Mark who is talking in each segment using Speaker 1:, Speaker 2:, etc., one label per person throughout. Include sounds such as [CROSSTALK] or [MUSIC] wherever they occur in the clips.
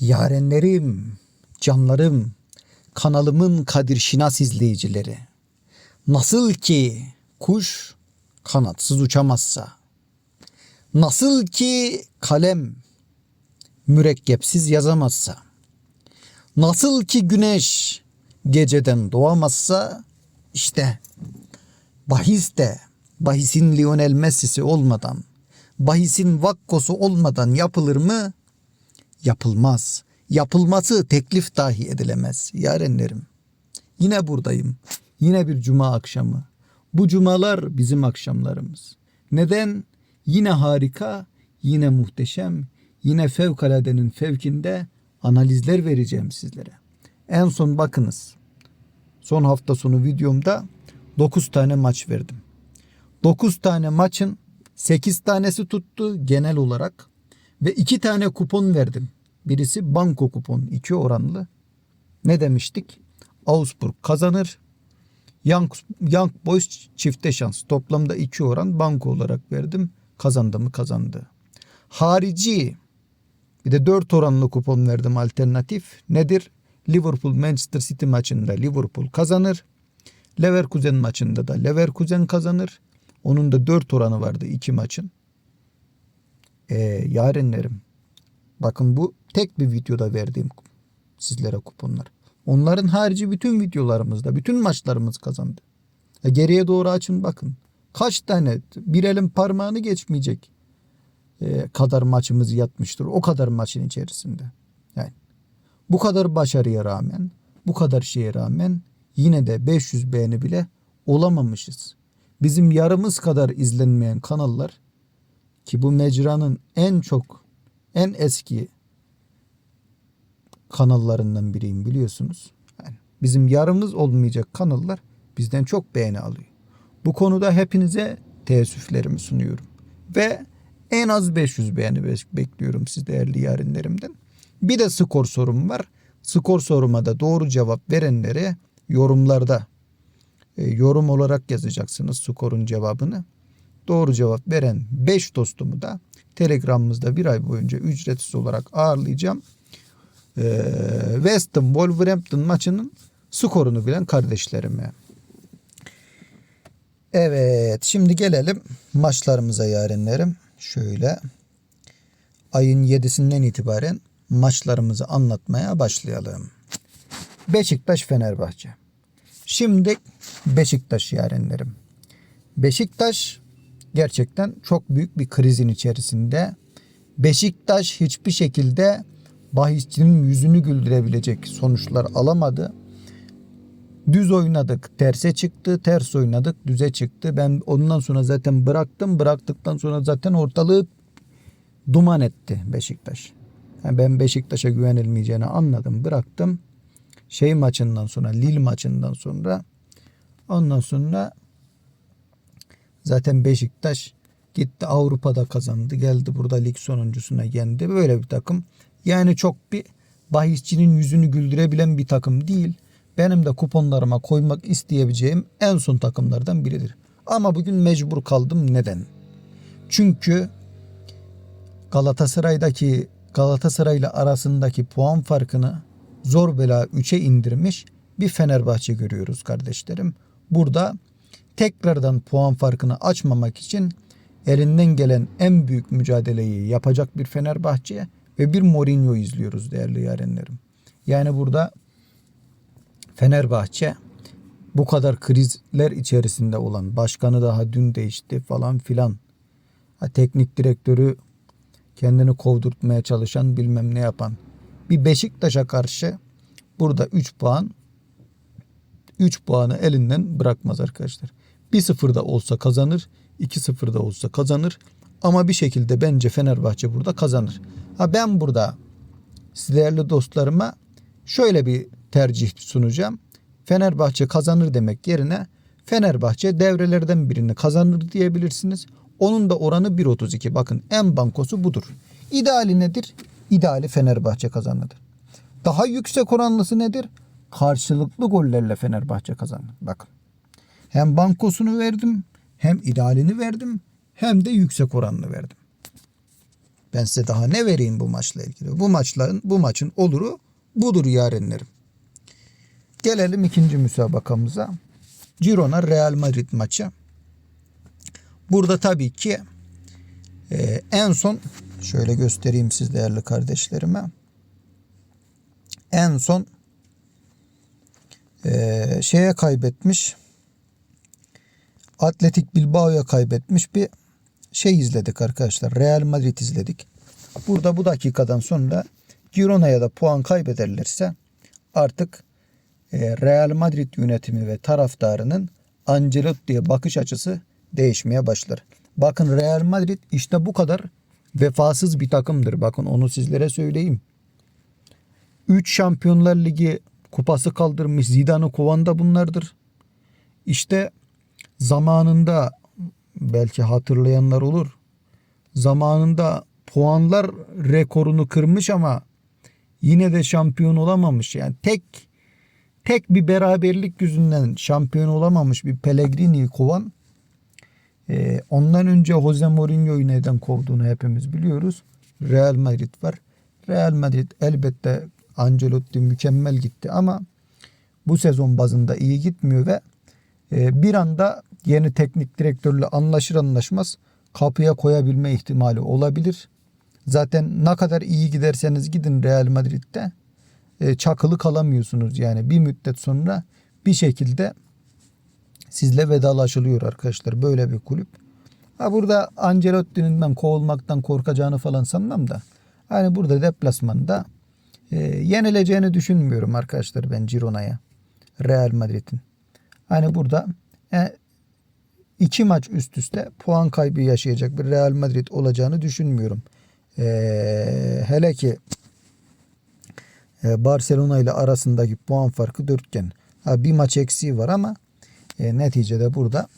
Speaker 1: Yarenlerim, canlarım, kanalımın kadir şinas izleyicileri. Nasıl ki kuş kanatsız uçamazsa, nasıl ki kalem mürekkepsiz yazamazsa, nasıl ki güneş geceden doğamazsa, işte bahis de bahisin Lionel Messi'si olmadan, bahisin Vakko'su olmadan yapılır mı? Yapılmaz. Yapılması teklif dahi edilemez yarenlerim. Yine buradayım. Yine bir cuma akşamı. Bu cumalar bizim akşamlarımız. Neden? Yine harika, yine muhteşem, yine fevkaladenin fevkinde analizler vereceğim sizlere. En son bakınız. Son hafta sonu videomda 9 tane maç verdim. 9 tane maçın 8 tanesi tuttu genel olarak ve 2 tane kupon verdim. Birisi banko kupon 2 oranlı. Ne demiştik? Augsburg kazanır. Young, Young Boys çifte şans. Toplamda 2 oran banko olarak verdim. Kazandı mı kazandı. Harici bir de 4 oranlı kupon verdim alternatif. Nedir? Liverpool Manchester City maçında Liverpool kazanır. Leverkusen maçında da Leverkusen kazanır. Onun da 4 oranı vardı iki maçın. Ee, yarenlerim. Bakın bu tek bir videoda verdiğim sizlere kuponlar. Onların harici bütün videolarımızda, bütün maçlarımız kazandı. E, geriye doğru açın bakın. Kaç tane bir elin parmağını geçmeyecek e, kadar maçımız yatmıştır. O kadar maçın içerisinde. Yani bu kadar başarıya rağmen, bu kadar şeye rağmen yine de 500 beğeni bile olamamışız. Bizim yarımız kadar izlenmeyen kanallar ki bu mecranın en çok en eski kanallarından biriyim biliyorsunuz. Yani bizim yarımız olmayacak kanallar bizden çok beğeni alıyor. Bu konuda hepinize teessüflerimi sunuyorum. Ve en az 500 beğeni bekliyorum siz değerli yarenlerimden. Bir de skor sorum var. Skor soruma da doğru cevap verenlere yorumlarda e, yorum olarak yazacaksınız skorun cevabını. Doğru cevap veren 5 dostumu da Telegram'ımızda bir ay boyunca ücretsiz olarak ağırlayacağım. Ee, West Ham Wolverhampton maçının skorunu bilen kardeşlerime. Evet şimdi gelelim maçlarımıza yarenlerim. Şöyle ayın 7'sinden itibaren maçlarımızı anlatmaya başlayalım. Beşiktaş Fenerbahçe. Şimdi Beşiktaş yarenlerim. Beşiktaş gerçekten çok büyük bir krizin içerisinde. Beşiktaş hiçbir şekilde bahisçinin yüzünü güldürebilecek sonuçlar alamadı. Düz oynadık, terse çıktı, ters oynadık, düze çıktı. Ben ondan sonra zaten bıraktım. Bıraktıktan sonra zaten ortalığı duman etti Beşiktaş. Yani ben Beşiktaş'a güvenilmeyeceğini anladım, bıraktım. Şey maçından sonra, Lille maçından sonra ondan sonra zaten Beşiktaş gitti Avrupa'da kazandı. Geldi burada lig sonuncusuna yendi. Böyle bir takım. Yani çok bir bahisçinin yüzünü güldürebilen bir takım değil. Benim de kuponlarıma koymak isteyebileceğim en son takımlardan biridir. Ama bugün mecbur kaldım. Neden? Çünkü Galatasaray'daki Galatasaray ile arasındaki puan farkını zor bela 3'e indirmiş bir Fenerbahçe görüyoruz kardeşlerim. Burada tekrardan puan farkını açmamak için elinden gelen en büyük mücadeleyi yapacak bir Fenerbahçe ve bir Mourinho izliyoruz değerli yarenlerim. Yani burada Fenerbahçe bu kadar krizler içerisinde olan başkanı daha dün değişti falan filan. Teknik direktörü kendini kovdurtmaya çalışan bilmem ne yapan bir Beşiktaş'a karşı burada 3 puan 3 puanı elinden bırakmaz arkadaşlar. 1-0'da olsa kazanır, 2-0'da olsa kazanır ama bir şekilde bence Fenerbahçe burada kazanır. Ha ben burada değerli dostlarıma şöyle bir tercih sunacağım. Fenerbahçe kazanır demek yerine Fenerbahçe devrelerden birini kazanır diyebilirsiniz. Onun da oranı 1.32. Bakın en bankosu budur. İdeali nedir? İdeali Fenerbahçe kazanır. Daha yüksek oranlısı nedir? Karşılıklı gollerle Fenerbahçe kazanır. Bakın. Hem bankosunu verdim, hem idealini verdim, hem de yüksek oranını verdim. Ben size daha ne vereyim bu maçla ilgili? Bu maçların bu maçın oluru budur yarenlerim. Gelelim ikinci müsabakamıza. Girona Real Madrid maçı. Burada tabii ki e, en son şöyle göstereyim siz değerli kardeşlerime. En son e, şeye kaybetmiş. Atletik Bilbao'ya kaybetmiş bir şey izledik arkadaşlar. Real Madrid izledik. Burada bu dakikadan sonra Girona'ya da puan kaybederlerse artık e, Real Madrid yönetimi ve taraftarının Ancelotti'ye bakış açısı değişmeye başlar. Bakın Real Madrid işte bu kadar vefasız bir takımdır. Bakın onu sizlere söyleyeyim. 3 Şampiyonlar Ligi kupası kaldırmış Zidane'ı kovan da bunlardır. İşte zamanında belki hatırlayanlar olur. Zamanında puanlar rekorunu kırmış ama yine de şampiyon olamamış. Yani tek tek bir beraberlik yüzünden şampiyon olamamış bir Pellegrini'yi kovan e, ondan önce Jose Mourinho'yu neden kovduğunu hepimiz biliyoruz. Real Madrid var. Real Madrid elbette Ancelotti mükemmel gitti ama bu sezon bazında iyi gitmiyor ve bir anda yeni teknik direktörle anlaşır anlaşmaz kapıya koyabilme ihtimali olabilir. Zaten ne kadar iyi giderseniz gidin Real Madrid'de e, çakılı kalamıyorsunuz. Yani bir müddet sonra bir şekilde sizle vedalaşılıyor arkadaşlar. Böyle bir kulüp. Ha burada Ancelotti'nin ben kovulmaktan korkacağını falan sanmam da. Hani burada deplasmanda e, yenileceğini düşünmüyorum arkadaşlar ben Girona'ya. Real Madrid'in. Hani burada e, iki maç üst üste puan kaybı yaşayacak bir Real Madrid olacağını düşünmüyorum. E, hele ki e, Barcelona ile arasındaki puan farkı dörtgen. Ha, bir maç eksiği var ama e, neticede burada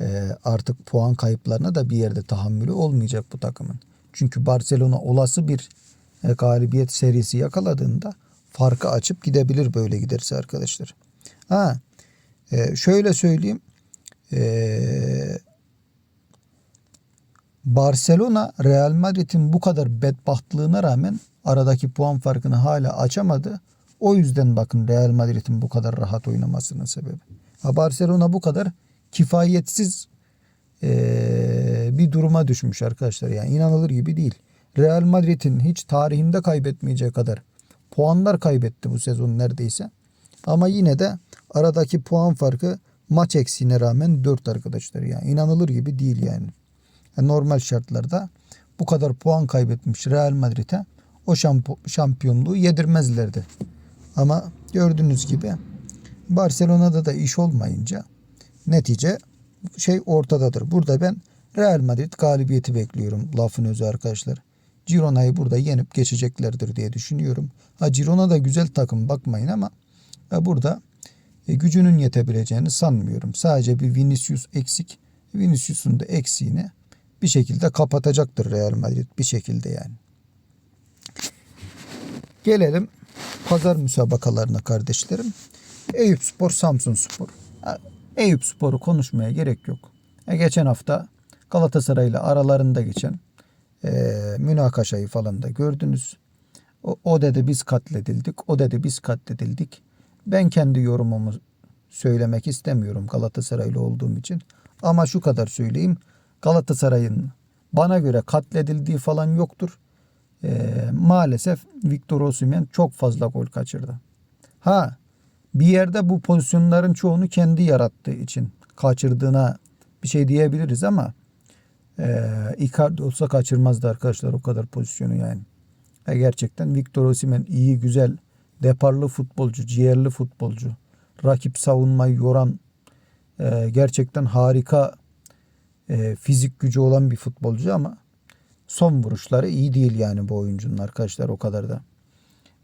Speaker 1: e, artık puan kayıplarına da bir yerde tahammülü olmayacak bu takımın. Çünkü Barcelona olası bir e, galibiyet serisi yakaladığında farkı açıp gidebilir böyle giderse arkadaşlar. Ha, e, şöyle söyleyeyim. E, Barcelona Real Madrid'in bu kadar bedbahtlığına rağmen aradaki puan farkını hala açamadı. O yüzden bakın Real Madrid'in bu kadar rahat oynamasının sebebi. Ha Barcelona bu kadar kifayetsiz ee, bir duruma düşmüş arkadaşlar. Yani inanılır gibi değil. Real Madrid'in hiç tarihinde kaybetmeyeceği kadar puanlar kaybetti bu sezon neredeyse. Ama yine de aradaki puan farkı maç eksiğine rağmen 4 arkadaşlar. Yani inanılır gibi değil yani. normal şartlarda bu kadar puan kaybetmiş Real Madrid'e o şampiyonluğu yedirmezlerdi. Ama gördüğünüz gibi Barcelona'da da iş olmayınca netice şey ortadadır. Burada ben Real Madrid galibiyeti bekliyorum lafın özü arkadaşlar. Girona'yı burada yenip geçeceklerdir diye düşünüyorum. Ha Girona da güzel takım bakmayın ama burada e, gücünün yetebileceğini sanmıyorum. Sadece bir Vinicius eksik. Vinicius'un da eksiğini bir şekilde kapatacaktır Real Madrid bir şekilde yani. Gelelim pazar müsabakalarına kardeşlerim. Eyüp Spor, Samsun Spor. Eyüp Spor'u konuşmaya gerek yok. E, geçen hafta Galatasaray ile aralarında geçen e, münakaşayı falan da gördünüz. O, o dedi biz katledildik, o dedi biz katledildik. Ben kendi yorumumu söylemek istemiyorum Galatasaraylı olduğum için. Ama şu kadar söyleyeyim. Galatasaray'ın bana göre katledildiği falan yoktur. E, maalesef Victor Osimhen çok fazla gol kaçırdı. Ha bir yerde bu pozisyonların çoğunu kendi yarattığı için kaçırdığına bir şey diyebiliriz ama e, Icardi olsa kaçırmazdı arkadaşlar o kadar pozisyonu yani. E, gerçekten Victor Osimhen iyi güzel deparlı futbolcu, ciğerli futbolcu. Rakip savunmayı yoran e, gerçekten harika e, fizik gücü olan bir futbolcu ama son vuruşları iyi değil yani bu oyuncunun arkadaşlar o kadar da.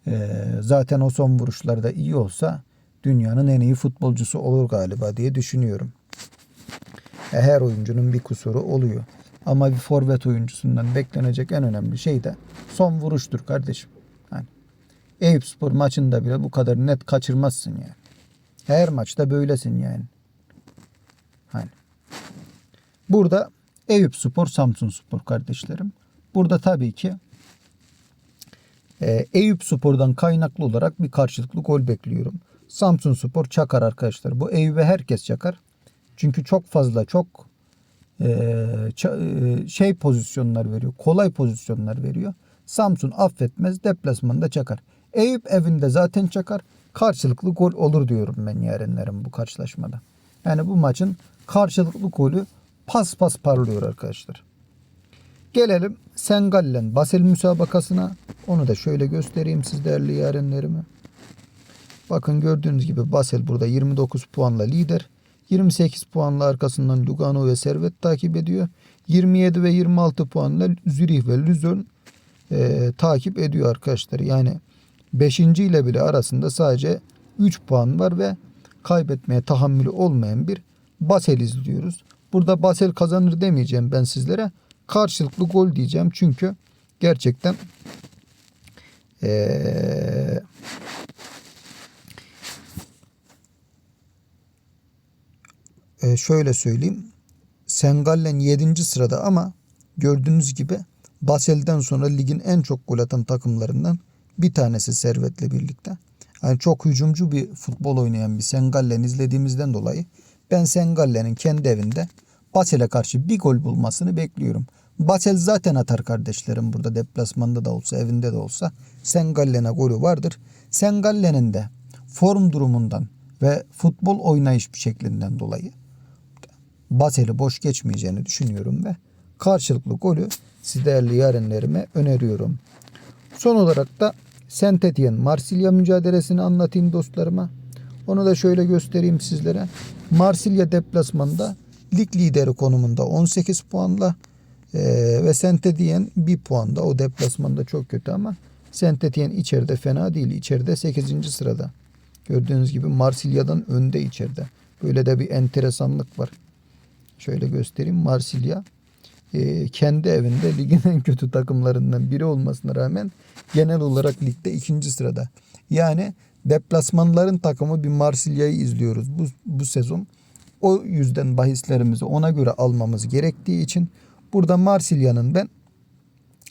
Speaker 1: E, zaten o son vuruşları da iyi olsa dünyanın en iyi futbolcusu olur galiba diye düşünüyorum. E, her oyuncunun bir kusuru oluyor. Ama bir forvet oyuncusundan beklenecek en önemli şey de son vuruştur kardeşim. Eyüp Spor maçında bile bu kadar net kaçırmazsın yani. Her maçta böylesin yani. Hani. Burada Eyüp Spor, Samsun Spor kardeşlerim. Burada tabii ki e, Eyüp Spor'dan kaynaklı olarak bir karşılıklı gol bekliyorum. Samsun Spor çakar arkadaşlar. Bu Eyüp'e herkes çakar. Çünkü çok fazla çok e, e, şey pozisyonlar veriyor. Kolay pozisyonlar veriyor. Samsun affetmez. Deplasmanda çakar. Eyüp evinde zaten çakar. Karşılıklı gol olur diyorum ben yarenlerim bu karşılaşmada. Yani bu maçın karşılıklı golü pas pas parlıyor arkadaşlar. Gelelim Sengallen Basel müsabakasına. Onu da şöyle göstereyim siz değerli yarenlerime. Bakın gördüğünüz gibi Basel burada 29 puanla lider. 28 puanla arkasından Lugano ve Servet takip ediyor. 27 ve 26 puanla Zürih ve Luzern e, takip ediyor arkadaşlar. Yani 5. ile bile arasında sadece 3 puan var ve kaybetmeye tahammülü olmayan bir Basel izliyoruz. Burada Basel kazanır demeyeceğim ben sizlere. Karşılıklı gol diyeceğim çünkü gerçekten eee e, şöyle söyleyeyim. Sengallen 7. sırada ama gördüğünüz gibi Basel'den sonra ligin en çok gol atan takımlarından bir tanesi Servet'le birlikte. Yani çok hücumcu bir futbol oynayan bir Sengallen izlediğimizden dolayı ben Sengallen'in kendi evinde Basel'e karşı bir gol bulmasını bekliyorum. Basel zaten atar kardeşlerim burada deplasmanda da olsa evinde de olsa Sengallen'e golü vardır. Sengallen'in de form durumundan ve futbol oynayış şeklinden dolayı Basel'i boş geçmeyeceğini düşünüyorum ve karşılıklı golü siz değerli yarenlerime öneriyorum. Son olarak da Saint Etienne Marsilya mücadelesini anlatayım dostlarıma. Onu da şöyle göstereyim sizlere. Marsilya deplasmanda lig lideri konumunda 18 puanla eee, ve Saint Etienne 1 puanda. O deplasmanda çok kötü ama Saint Etienne içeride fena değil. İçeride 8. sırada. Gördüğünüz gibi Marsilya'dan önde içeride. Böyle de bir enteresanlık var. Şöyle göstereyim. Marsilya e, kendi evinde ligin [LAUGHS] en kötü takımlarından biri olmasına rağmen genel olarak ligde ikinci sırada. Yani deplasmanların takımı bir Marsilya'yı izliyoruz bu, bu sezon. O yüzden bahislerimizi ona göre almamız gerektiği için burada Marsilya'nın ben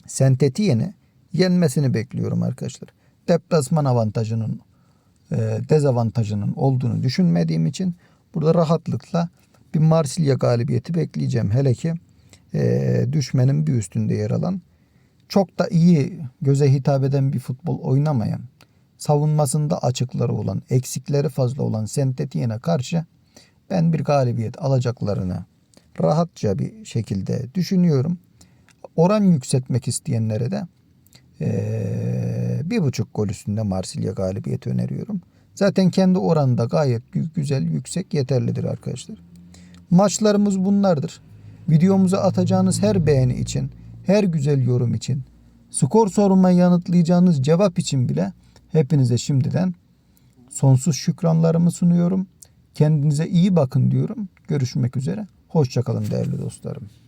Speaker 1: Saint Etienne'i yenmesini bekliyorum arkadaşlar. Deplasman avantajının e, dezavantajının olduğunu düşünmediğim için burada rahatlıkla bir Marsilya galibiyeti bekleyeceğim. Hele ki e, düşmenin bir üstünde yer alan çok da iyi göze hitap eden bir futbol oynamayan savunmasında açıkları olan eksikleri fazla olan Saint Etienne'e karşı ben bir galibiyet alacaklarını rahatça bir şekilde düşünüyorum. Oran yükseltmek isteyenlere de ee, bir buçuk gol üstünde Marsilya galibiyeti öneriyorum. Zaten kendi oranda gayet gü- güzel, yüksek, yeterlidir arkadaşlar. Maçlarımız bunlardır. Videomuza atacağınız her beğeni için, her güzel yorum için, skor soruma yanıtlayacağınız cevap için bile hepinize şimdiden sonsuz şükranlarımı sunuyorum. Kendinize iyi bakın diyorum. Görüşmek üzere. Hoşçakalın değerli dostlarım.